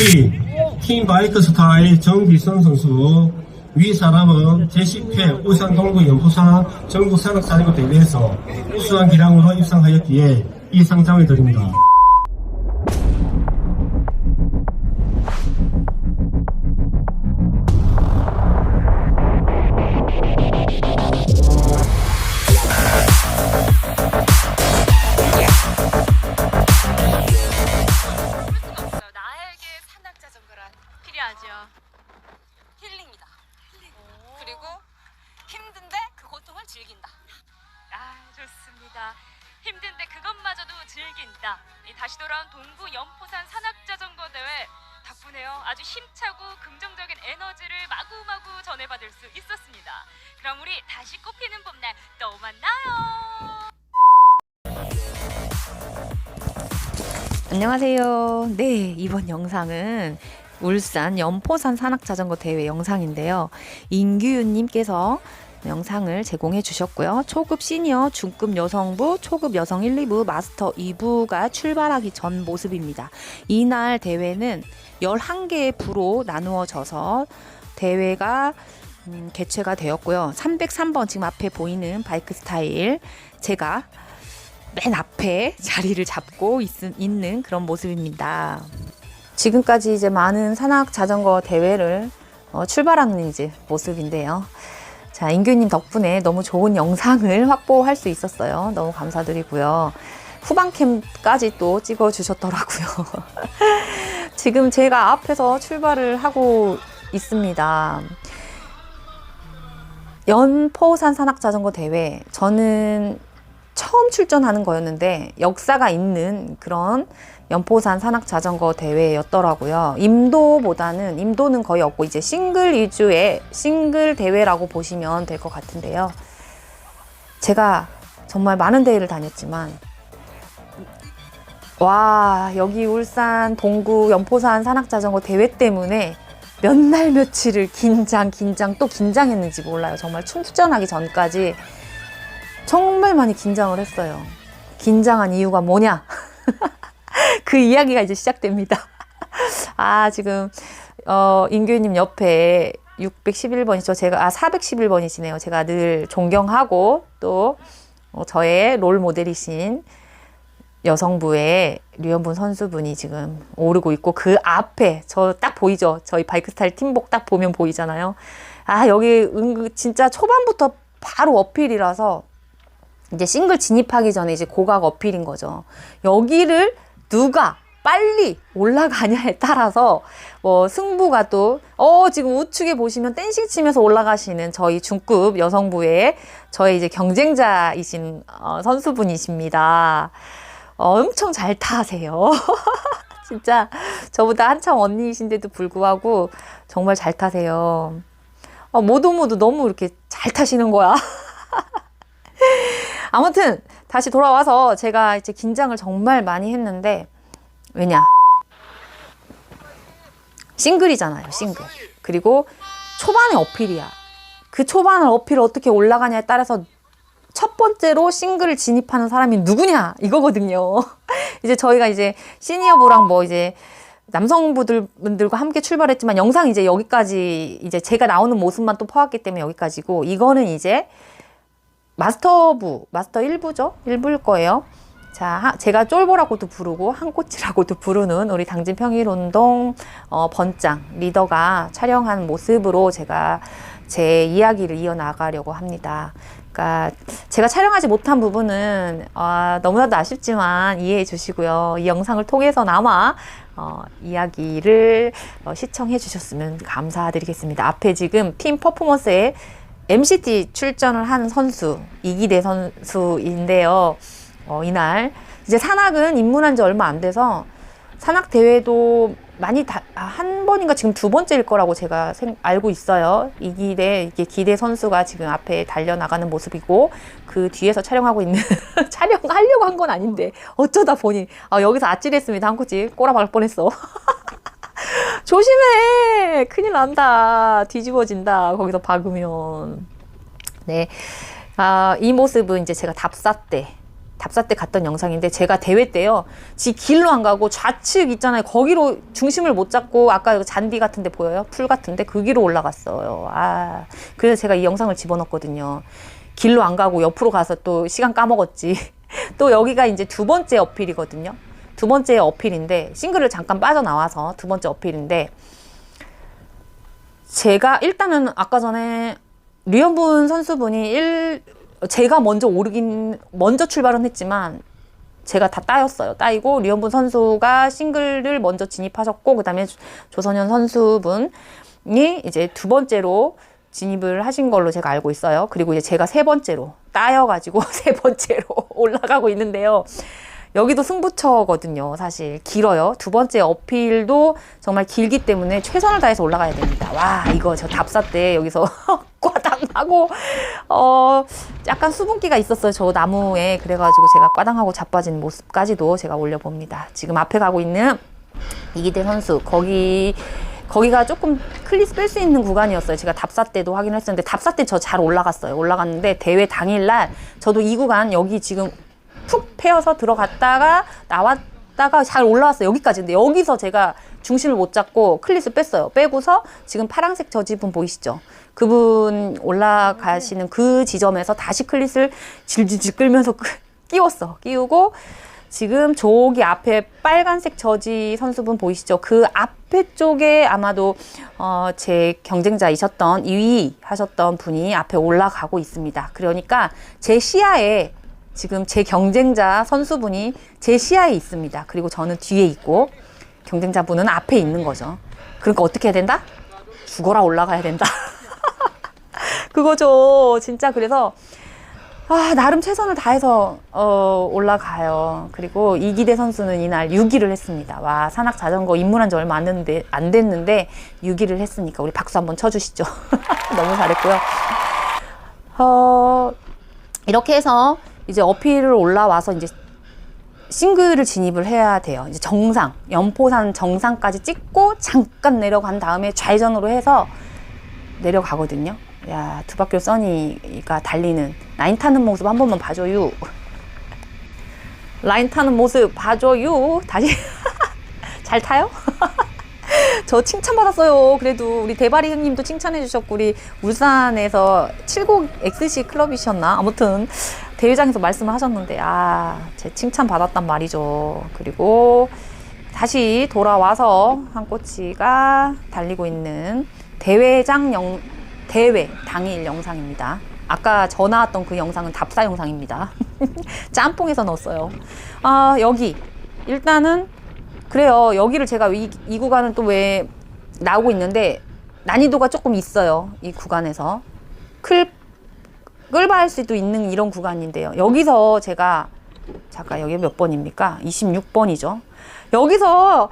우리 팀 바이크 스타일 정기선 선수 위 사람은 제10회 우상동구 연포산 전국 산악자전거 대회에서 우수한 기량으로 입상하였기에 이 상장을 드립니다. 그리고 힘든데 그 고통을 즐긴다. 아, 좋습니다. 힘든데 그것마저도 즐긴다. 이 다시 돌아온 동구 연포산 산악자전거 대회 덕분에요. 아주 힘차고 긍정적인 에너지를 마구마구 전해받을 수 있었습니다. 그럼 우리 다시 꽃피는 봄날 또 만나요. 안녕하세요. 네, 이번 영상은 울산 연포산 산악자전거 대회 영상인데요. 인규윤님께서 영상을 제공해 주셨고요. 초급 시니어, 중급 여성부, 초급 여성 1, 2부, 마스터 2부가 출발하기 전 모습입니다. 이날 대회는 11개의 부로 나누어져서 대회가 음, 개최가 되었고요. 303번 지금 앞에 보이는 바이크 스타일 제가 맨 앞에 자리를 잡고 있, 있는 그런 모습입니다. 지금까지 이제 많은 산악 자전거 대회를 어, 출발하는 이제 모습인데요. 자, 인규님 덕분에 너무 좋은 영상을 확보할 수 있었어요. 너무 감사드리고요. 후반캠까지 또 찍어 주셨더라고요. 지금 제가 앞에서 출발을 하고 있습니다. 연포산 산악 자전거 대회 저는 처음 출전하는 거였는데 역사가 있는 그런 연포산 산악 자전거 대회였더라고요. 임도보다는 임도는 거의 없고 이제 싱글 위주의 싱글 대회라고 보시면 될 것 같은데요. 제가 정말 많은 대회를 다녔지만 와 여기 울산 동구 연포산 산악 자전거 대회 때문에 몇 날 며칠을 긴장 긴장 또 긴장했는지 몰라요. 정말 출전하기 전까지 정말 많이 긴장을 했어요. 긴장한 이유가 뭐냐? 그 이야기가 이제 시작됩니다. 아, 지금, 어, 인규님 옆에 611번이죠. 제가, 아, 411번이시네요. 제가 늘 존경하고 또 어, 저의 롤 모델이신 여성부의 류현분 선수분이 지금 오르고 있고 그 앞에 저 딱 보이죠? 저희 바이크 스타일 팀복 딱 보면 보이잖아요. 아, 여기 은근 진짜 초반부터 바로 어필이라서 이제 싱글 진입하기 전에 이제 고각 어필인 거죠. 여기를 누가 빨리 올라가냐에 따라서 뭐 승부가 또 어 지금 우측에 보시면 댄싱 치면서 올라가시는 저희 중급 여성부의 저의 이제 경쟁자이신 어, 선수분이십니다. 어, 엄청 잘 타세요. 진짜 저보다 한참 언니이신데도 불구하고 정말 잘 타세요. 어, 모두 모두 너무 이렇게 잘 타시는 거야. 아무튼 다시 돌아와서 제가 이제 긴장을 정말 많이 했는데 왜냐? 싱글이잖아요 싱글. 그리고 초반에 어필이야. 그 초반을 어필을 어떻게 올라가냐에 따라서 첫 번째로 싱글을 진입하는 사람이 누구냐 이거거든요. 이제 저희가 이제 시니어부랑 뭐 이제 남성분들 분들과 함께 출발했지만 영상 이제 여기까지 이제 제가 나오는 모습만 또 퍼왔기 때문에 여기까지고 이거는 이제 마스터부, 마스터 1부죠? 1부일 거예요. 자, 하- 제가 쫄보라고도 부르고 한꼬치라고도 부르는 우리 당진 평일운동 어, 번장 리더가 촬영한 모습으로 제가 제 이야기를 이어나가려고 합니다. 그러니까 제가 촬영하지 못한 부분은 아, 너무나도 아쉽지만 이해해 주시고요. 이 영상을 통해서나마 어, 이야기를 어, 시청해 주셨으면 감사드리겠습니다. 앞에 지금 팀 퍼포먼스에 MCT 출전을 한 선수 이기대 선수인데요. 어, 이날 이제 산악은 입문한 지 얼마 안 돼서 산악 대회도 많이 다, 아, 한 번인가 지금 두 번째일 거라고 제가 생, 알고 있어요. 이기대 이게 기대 선수가 지금 앞에 달려 나가는 모습이고 그 뒤에서 촬영하고 있는 촬영하려고 한 건 아닌데 어쩌다 보니 아, 여기서 아찔했습니다 한 코치 꼬라박을 뻔했어. 조심해 큰일 난다 뒤집어진다 거기서 박으면 네. 아, 이 모습은 이제 제가 답사 때 답사 때 갔던 영상인데 제가 대회 때요. 지 길로 안 가고 좌측 있잖아요. 거기로 중심을 못 잡고 아까 그 잔디 같은 데 보여요? 풀 같은데 거기로 올라갔어요. 아. 그래서 제가 이 영상을 집어넣었거든요. 길로 안 가고 옆으로 가서 또 시간 까먹었지. 또 여기가 이제 두 번째 어필이거든요. 두 번째 어필인데 싱글을 잠깐 빠져나와서 두 번째 어필인데 제가 일단은 아까 전에 류현분 선수분이 일 제가 먼저 오르긴 먼저 출발은 했지만 제가 다 따였어요. 따이고 류현분 선수가 싱글을 먼저 진입하셨고 그다음에 조선현 선수분이 이제 두 번째로 진입을 하신 걸로 제가 알고 있어요. 그리고 이제 제가 세 번째로 따여가지고 세 번째로 올라가고 있는데요. 여기도 승부처거든요. 사실 길어요. 두 번째 어필도 정말 길기 때문에 최선을 다해서 올라가야 됩니다. 와 이거 저 답사 때 여기서 꽈당하고 어 약간 수분기가 있었어요. 저 나무에 그래가지고 제가 꽈당하고 자빠진 모습까지도 제가 올려봅니다. 지금 앞에 가고 있는 이기대 선수 거기 거기가 조금 클리스 뺄 수 있는 구간이었어요. 제가 답사 때도 확인했었는데 답사 때 저 잘 올라갔어요. 올라갔는데 대회 당일날 저도 이 구간 여기 지금 푹 패여서 들어갔다가 나왔다가 잘 올라왔어요. 여기까지. 근데 여기서 제가 중심을 못 잡고 클릿을 뺐어요. 빼고서 지금 파란색 저 지분 보이시죠? 그분 올라가시는 그 지점에서 다시 클릿을 질질질 끌면서 끼웠어. 끼우고 지금 저기 앞에 빨간색 저지 선수분 보이시죠? 그 앞에 쪽에 아마도 어, 제 경쟁자이셨던 2위 하셨던 분이 앞에 올라가고 있습니다. 그러니까 제 시야에 지금 제 경쟁자 선수분이 제 시야에 있습니다. 그리고 저는 뒤에 있고 경쟁자분은 앞에 있는 거죠. 그러니까 어떻게 해야 된다? 죽어라 올라가야 된다. 그거죠. 진짜 그래서 아, 나름 최선을 다해서 어, 올라가요. 그리고 이기대 선수는 이날 6위를 했습니다. 와, 산악 자전거 입문한 지 얼마 안 됐는데, 안 됐는데 6위를 했으니까 우리 박수 한번 쳐주시죠. 너무 잘했고요. 어, 이렇게 해서 이제 어필을 올라와서 이제 싱글을 진입을 해야 돼요. 이제 정상, 연포산 정상까지 찍고 잠깐 내려간 다음에 좌회전으로 해서 내려가거든요. 야, 두바퀴 써니가 달리는 라인 타는 모습 한 번만 봐줘요. 라인 타는 모습 봐줘요. 다시 잘 타요? 저 칭찬받았어요. 그래도 우리 대바리 형님도 칭찬해 주셨고 우리 울산에서 70 XC 클럽이셨나? 아무튼 대회장에서 말씀을 하셨는데 아, 제 칭찬 받았단 말이죠. 그리고 다시 돌아와서 한 꼬치가 달리고 있는 대회장 영 대회 당일 영상입니다. 아까 저 나왔던 그 영상은 답사 영상입니다. 짬뽕에서 넣었어요. 아, 여기. 일단은, 그래요. 여기를 제가 이, 이 구간은 또 왜 나오고 있는데, 난이도가 조금 있어요. 이 구간에서. 클, 끌바할 수도 있는 이런 구간인데요. 여기서 제가, 잠깐, 여기 몇 번입니까? 26번이죠. 여기서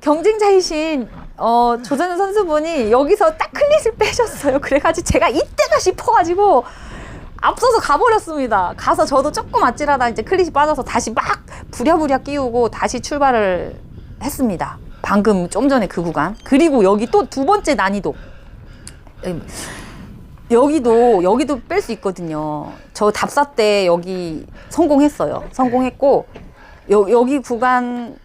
경쟁자이신 어, 조전 선수분이 여기서 딱 클릿을 빼셨어요. 그래가지고 제가 이때가 싶어가지고 앞서서 가버렸습니다. 가서 저도 조금 아찔하다 이제 클릿이 빠져서 다시 막 부랴부랴 끼우고 다시 출발을 했습니다. 방금 좀 전에 그 구간. 그리고 여기 또 두 번째 난이도. 음, 여기도 여기도 뺄 수 있거든요. 저 답사 때 여기 성공했어요. 성공했고 여, 여기 구간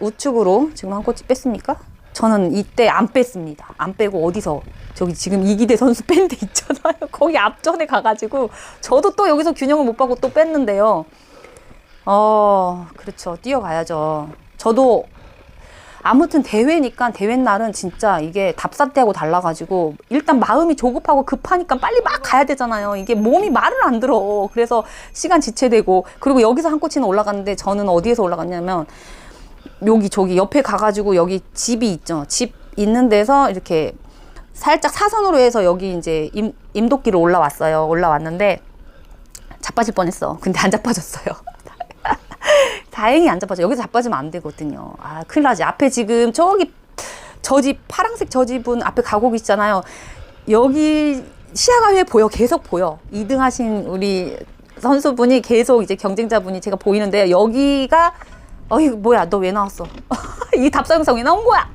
우측으로 지금 한 꼬치 뺐습니까? 저는 이때 안 뺐습니다. 안 빼고 어디서 저기 지금 이기대 선수 뺀 데 있잖아요. 거기 앞전에 가가지고 저도 또 여기서 균형을 못 받고 또 뺐는데요. 어, 그렇죠. 뛰어가야죠. 저도 아무튼 대회니까 대회 날은 진짜 이게 답사 때하고 달라가지고 일단 마음이 조급하고 급하니까 빨리 막 가야 되잖아요. 이게 몸이 말을 안 들어. 그래서 시간 지체되고 그리고 여기서 한 꼬치는 올라갔는데 저는 어디에서 올라갔냐면 여기 저기 옆에 가가지고 여기 집이 있죠. 집 있는 데서 이렇게 살짝 사선으로 해서 여기 이제 임, 임도길로 올라왔어요. 올라왔는데 자빠질 뻔했어. 근데 안 자빠졌어요. 다행히 안 자빠져. 여기서 자빠지면 안 되거든요. 아, 큰일 나지. 앞에 지금 저기 저집 파란색 저 집은 앞에 가고 계시잖아요. 여기 시야가 왜 보여? 계속 보여. 2등 하신 우리 선수분이 계속 이제 경쟁자분이 제가 보이는데 여기가 어이 뭐야 너 왜 나왔어? 이 답사 영상 왜 나온 거야?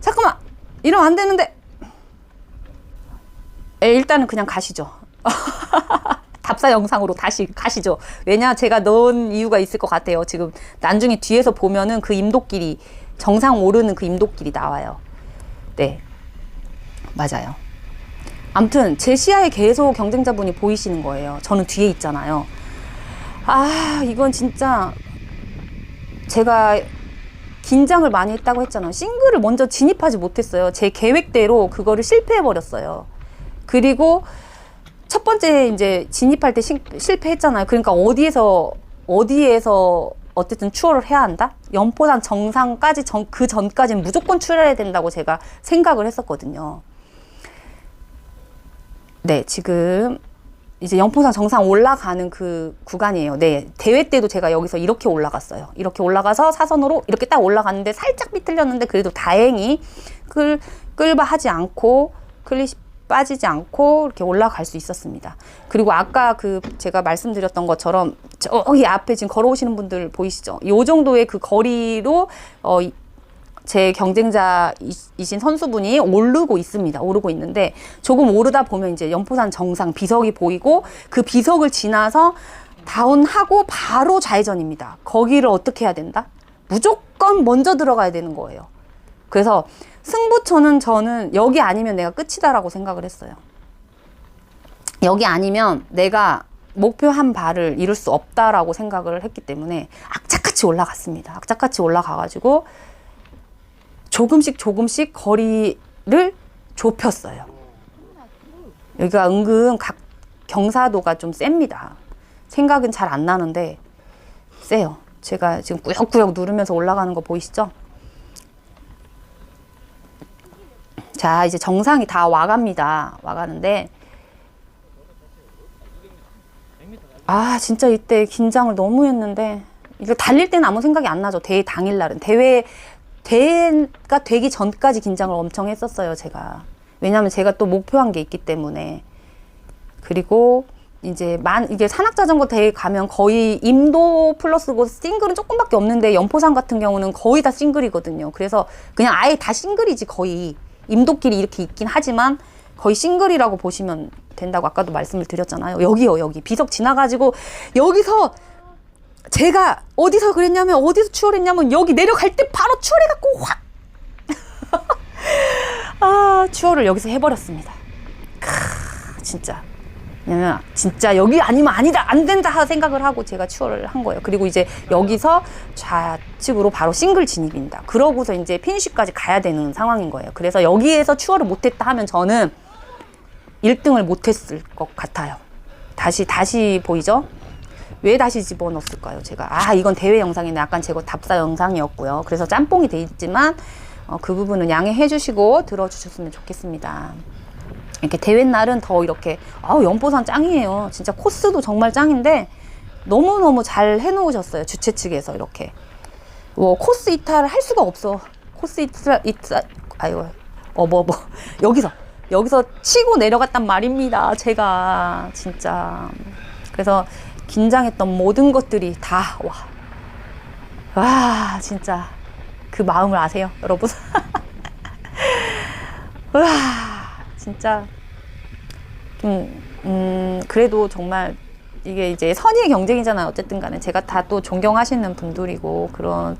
잠깐만 이러면 안 되는데 에, 일단은 그냥 가시죠. 답사 영상으로 다시 가시죠. 왜냐 제가 넣은 이유가 있을 것 같아요. 지금 나중에 뒤에서 보면은 그 임도길이 정상 오르는 그 임도길이 나와요. 네. 맞아요. 아무튼 제 시야에 계속 경쟁자분이 보이시는 거예요. 저는 뒤에 있잖아요. 아, 이건 진짜 제가 긴장을 많이 했다고 했잖아요. 싱글을 먼저 진입하지 못했어요. 제 계획대로 그거를 실패해 버렸어요. 그리고 첫 번째 이제 진입할 때 신- 실패했잖아요. 그러니까 어디에서 어디에서 어쨌든 추월을 해야 한다. 연포산 정상까지 전, 그 전까지는 무조건 출혈해야 된다고 제가 생각을 했었거든요. 네, 지금 이제 연포산 정상 올라가는 그 구간이에요. 네, 대회 때도 제가 여기서 이렇게 올라갔어요. 이렇게 올라가서 사선으로 이렇게 딱 올라갔는데 살짝 삐뚤렸는데 그래도 다행히 끌 끌바 하지 않고 클릿이 빠지지 않고 이렇게 올라갈 수 있었습니다. 그리고 아까 그 제가 말씀드렸던 것처럼 저기 앞에 지금 걸어오시는 분들 보이시죠? 요 정도의 그 거리로 어, 이- 제 경쟁자이신 선수분이 오르고 있습니다. 오르고 있는데 조금 오르다 보면 이제 연포산 정상 비석이 보이고 그 비석을 지나서 다운하고 바로 좌회전입니다. 거기를 어떻게 해야 된다? 무조건 먼저 들어가야 되는 거예요. 그래서 승부처는 저는 여기 아니면 내가 끝이다라고 생각을 했어요. 여기 아니면 내가 목표한 바를 이룰 수 없다라고 생각을 했기 때문에 악착같이 올라갔습니다. 악착같이 올라가가지고 조금씩 조금씩 거리를 좁혔어요. 여기가 은근 각 경사도가 좀 셉니다. 생각은 잘 안 나는데 세요. 제가 지금 꾸역꾸역 누르면서 올라가는 거 보이시죠? 자, 이제 정상이 다 와갑니다. 와가는데 아, 진짜 이때 긴장을 너무 했는데 이거 달릴 때는 아무 생각이 안 나죠. 대회 당일날은 대회 대회가 되기 전까지 긴장을 엄청 했었어요, 제가. 왜냐하면 제가 또 목표한 게 있기 때문에. 그리고 이제 만 이게 산악 자전거 대회 가면 거의 임도 플러스고 싱글은 조금밖에 없는데 연포산 같은 경우는 거의 다 싱글이거든요. 그래서 그냥 아예 다 싱글이지 거의 임도끼리 이렇게 있긴 하지만 거의 싱글이라고 보시면 된다고 아까도 말씀을 드렸잖아요. 여기요, 여기 비석 지나가지고 여기서 제가 어디서 그랬냐면 어디서 추월했냐면 여기 내려갈 때 바로 추월해갖고 확 아, 추월을 여기서 해버렸습니다. 크, 진짜. 왜냐면 진짜 여기 아니면 아니다 안 된다 생각을 하고 제가 추월을 한 거예요. 그리고 이제 여기서 좌측으로 바로 싱글 진입입니다. 그러고서 이제 피니쉬까지 가야 되는 상황인 거예요. 그래서 여기에서 추월을 못했다 하면 저는 1등을 못했을 것 같아요. 다시 다시 보이죠? 왜 다시 집어넣었을까요? 제가 아 이건 대회 영상이네. 약간 제거 답사 영상이었고요. 그래서 짬뽕이 돼 있지만 어, 그 부분은 양해해 주시고 들어주셨으면 좋겠습니다. 이렇게 대회 날은 더 이렇게 아우 연포산 짱이에요. 진짜 코스도 정말 짱인데 너무 너무 잘 해놓으셨어요. 주최 측에서 이렇게 뭐 코스 이탈을 할 수가 없어. 코스 이탈 이탈 아이고 어뭐 뭐 여기서 여기서 치고 내려갔단 말입니다. 제가 진짜 그래서 긴장했던 모든 것들이 다 와. 와 진짜 그 마음을 아세요, 여러분? 와 진짜 음, 음 그래도 정말 이게 이제 선의의 경쟁이잖아요. 어쨌든 간에 제가 다 또 존경하시는 분들이고 그런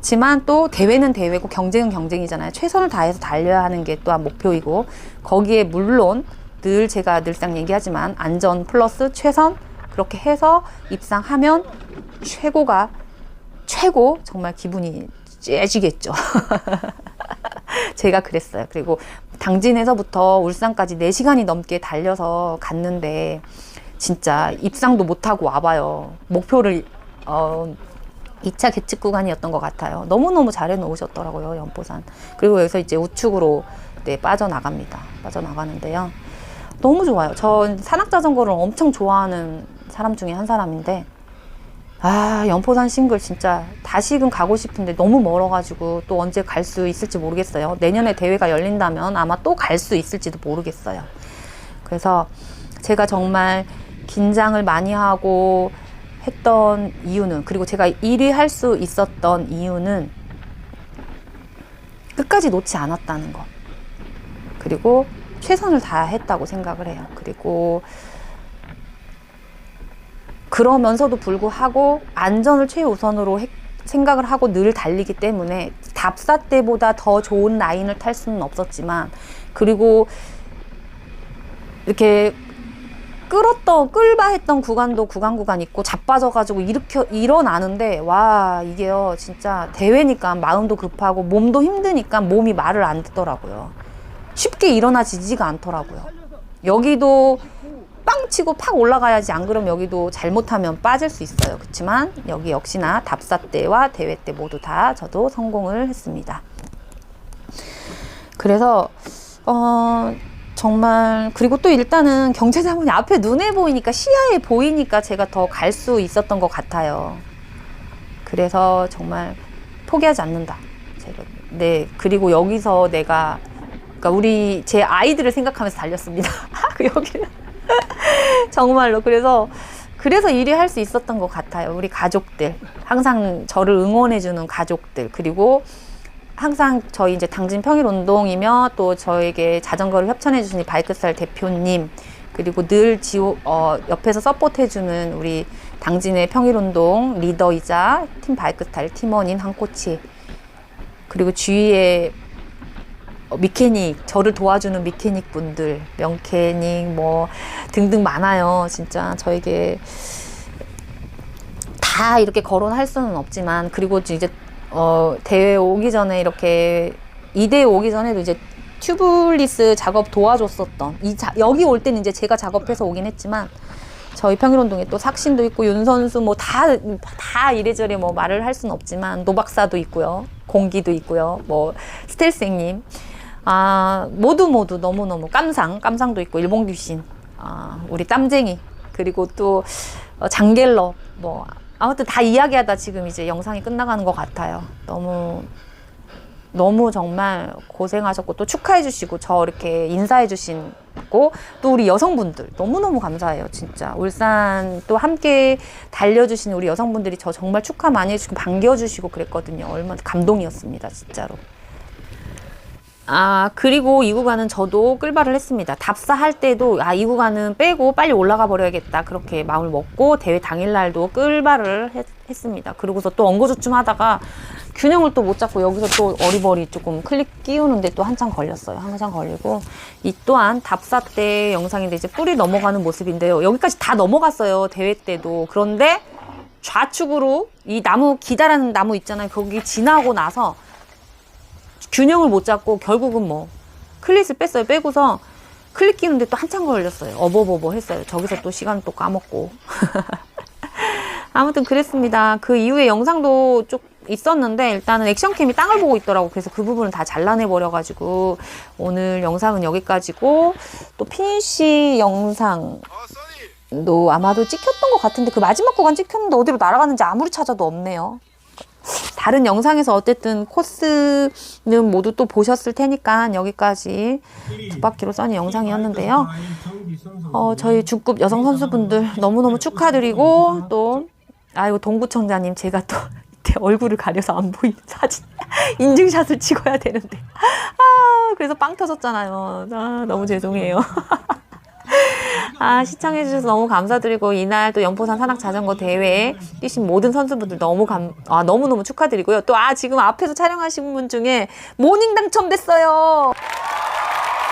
지만 또 대회는 대회고 경쟁은 경쟁이잖아요. 최선을 다해서 달려야 하는 게 또한 목표이고 거기에 물론 늘 제가 늘상 얘기하지만 안전 플러스 최선 그렇게 해서 입상하면 최고가 최고 정말 기분이 째지겠죠. 제가 그랬어요. 그리고 당진에서부터 울산까지 4시간이 넘게 달려서 갔는데 진짜 입상도 못하고 와봐요. 목표를 어, 2차 계측 구간이었던 것 같아요. 너무너무 잘해 놓으셨더라고요, 연포산. 그리고 여기서 이제 우측으로 네, 빠져나갑니다. 빠져나가는데요. 너무 좋아요. 전 산악자전거를 엄청 좋아하는 사람 중에 한 사람인데, 아, 연포산 싱글 진짜 다시금 가고 싶은데 너무 멀어가지고 또 언제 갈 수 있을지 모르겠어요. 내년에 대회가 열린다면 아마 또 갈 수 있을지도 모르겠어요. 그래서 제가 정말 긴장을 많이 하고 했던 이유는 그리고 제가 1위 할 수 있었던 이유는 끝까지 놓지 않았다는 것. 그리고 최선을 다했다고 생각을 해요. 그리고 그러면서도 불구하고 안전을 최우선으로 해- 생각을 하고 늘 달리기 때문에 답사 때보다 더 좋은 라인을 탈 수는 없었지만 그리고 이렇게 끌었던 끌바 했던 구간도 구간 구간 있고 자빠져가지고 일으켜 일어나는데 와 이게요 진짜 대회니까 마음도 급하고 몸도 힘드니까 몸이 말을 안 듣더라고요. 쉽게 일어나지지가 않더라고요. 여기도 빵 치고 팍 올라가야지 안 그러면 여기도 잘못하면 빠질 수 있어요 그렇지만 여기 역시나 답사 때와 대회 때 모두 다 저도 성공을 했습니다 그래서 어 정말 그리고 또 일단은 경제 자문이 앞에 눈에 보이니까 시야에 보이니까 제가 더 갈 수 있었던 것 같아요. 그래서 정말 포기하지 않는다. 제가 네 그리고 여기서 내가 그러니까 우리 제 아이들을 생각하면서 달렸습니다. 여기는 정말로. 그래서 그래서 1위 할 수 있었던 것 같아요. 우리 가족들. 항상 저를 응원해주는 가족들. 그리고 항상 저희 이제 당진 평일 운동이며 또 저에게 자전거를 협찬해 주신 이 바이크스타일 대표님 그리고 늘 지호 어, 옆에서 서포트해주는 우리 당진의 평일 운동 리더이자 팀 바이크스타일 팀원인 한 코치 그리고 주위에 어, 미케닉 저를 도와주는 미케닉 분들 명케닉 뭐 등등 많아요. 진짜 저에게 다 이렇게 거론할 수는 없지만 그리고 이제 어 대회 오기 전에 이렇게 이대 오기 전에도 이제 튜블리스 작업 도와줬었던 이 자, 여기 올 때는 이제 제가 작업해서 오긴 했지만 저희 평일운동에 또 삭신도 있고 윤 선수 뭐 다 다 이래저래 뭐 말을 할 수는 없지만 노 박사도 있고요. 공기도 있고요. 뭐 스텔스님 아 모두 모두 너무 너무 깜상 깜상도 있고 일본 귀신 아 우리 땀쟁이 그리고 또 어, 장갤러 뭐 아무튼 다 이야기하다 지금 이제 영상이 끝나가는 것 같아요. 너무 너무 정말 고생하셨고 또 축하해 주시고 저 이렇게 인사해 주시고 또 우리 여성분들 너무너무 감사해요 진짜. 울산 또 함께 달려주신 우리 여성분들이 저 정말 축하 많이 해주시고 반겨주시고 그랬거든요. 얼마나 감동이었습니다 진짜로 아 그리고 이 구간은 저도 끌바를 했습니다. 답사할 때도 아 이 구간은 빼고 빨리 올라가 버려야겠다. 그렇게 마음을 먹고 대회 당일날도 끌바를 했, 했습니다. 그리고서 또 엉거주춤 하다가 균형을 또 못 잡고 여기서 또 어리버리 조금 클릭 끼우는데 또 한참 걸렸어요. 한참 걸리고 이 또한 답사 때 영상인데 이제 뿔이 넘어가는 모습인데요. 여기까지 다 넘어갔어요 대회 때도. 그런데 좌측으로 이 나무 기다라는 나무 있잖아요. 거기 지나고 나서 균형을 못 잡고 결국은 뭐 클릿을 뺐어요. 빼고서 클릭 끼는데 또 한참 걸렸어요. 어버버버 했어요. 저기서 또 시간 또 까먹고. 아무튼 그랬습니다. 그 이후에 영상도 쭉 있었는데 일단은 액션캠이 땅을 보고 있더라고. 그래서 그 부분을 다 잘라내 버려가지고 오늘 영상은 여기까지고 또 피니시 영상 도 아마도 찍혔던 것 같은데 그 마지막 구간 찍혔는데 어디로 날아갔는지 아무리 찾아도 없네요. 다른 영상에서 어쨌든 코스는 모두 또 보셨을 테니까 여기까지 두 바퀴로 써니 영상이었는데요. 어, 저희 중급 여성 선수분들 너무너무 축하드리고 또 아이고 동구청자님 제가 또 얼굴을 가려서 안 보이는 사진 인증샷을 찍어야 되는데 아 그래서 빵 터졌잖아요. 아 너무 죄송해요. 아, 시청해주셔서 너무 감사드리고, 이날 또 연포산 산악 자전거 대회에 뛰신 모든 선수분들 너무 감, 아, 너무너무 축하드리고요. 또, 아, 지금 앞에서 촬영하신 분 중에 모닝 당첨됐어요!